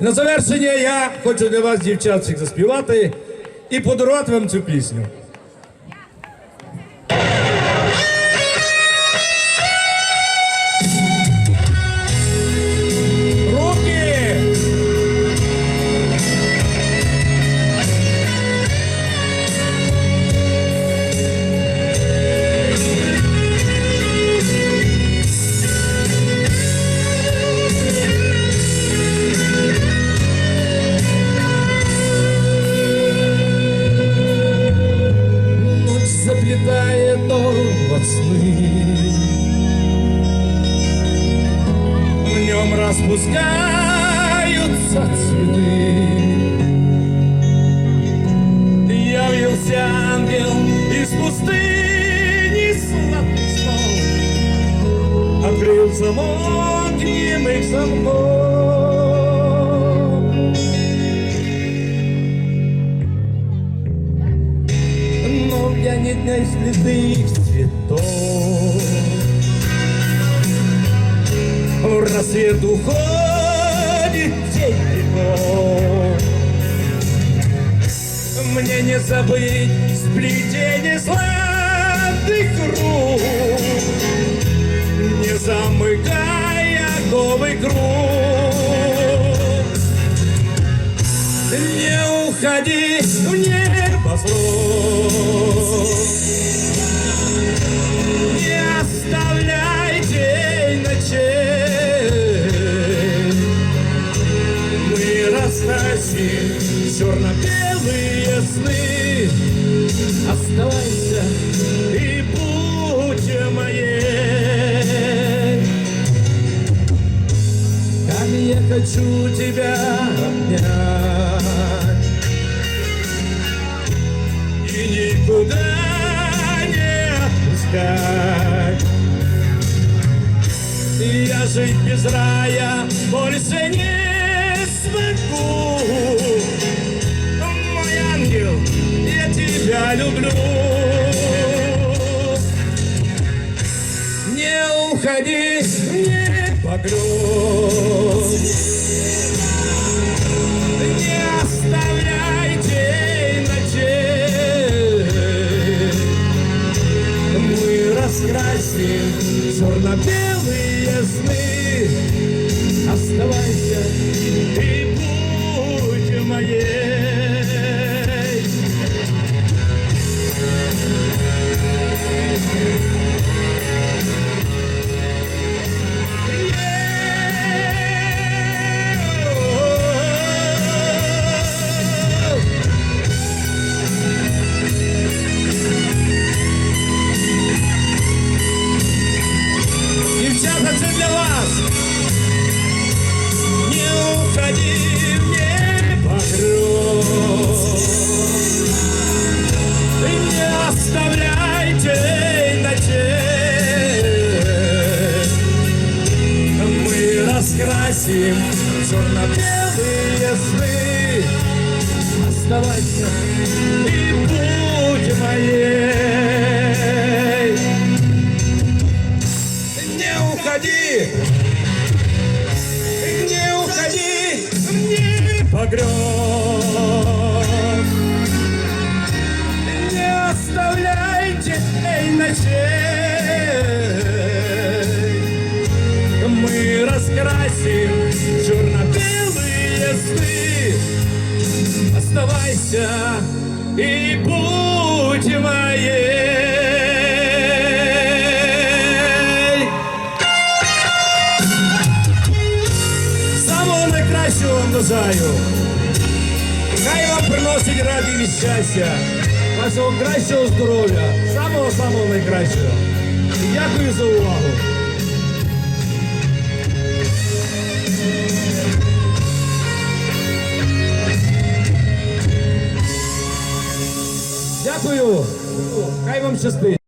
На завершення я хочу для вас, дівчат, всіх заспівати і подарувати вам цю пісню. Распускаются цветы. Явился ангел из пустыни сладких снов Открыл замок немых замков. Но я не дня следы цветов. Рассвет уходит тень веков. Мне не забыть сплетение сладких рук, не замыкая новый круг. Не уходи в небо зло. Не оставляй черно-белые сны. Оставайся и будь моей. Как я хочу тебя обнять И никуда не отпускать Я жить без рая больше не смогу тебя люблю. Не уходи, не погрузь Не оставляй день ночей Мы раскрасим черно-белые вас. Не уходи в небо Не оставляй день ночей. Мы раскрасим черно-белые сны. Оставайся и будь моей. Не уходи, раскрасим черно-белые сны. Оставайся и будь моей. Самого найкращого вам бажаю. Хай вам приносить радість і щастя, вашого кращого здоров'я, самого-самого найкращого. І дякую за увагу. Щастить.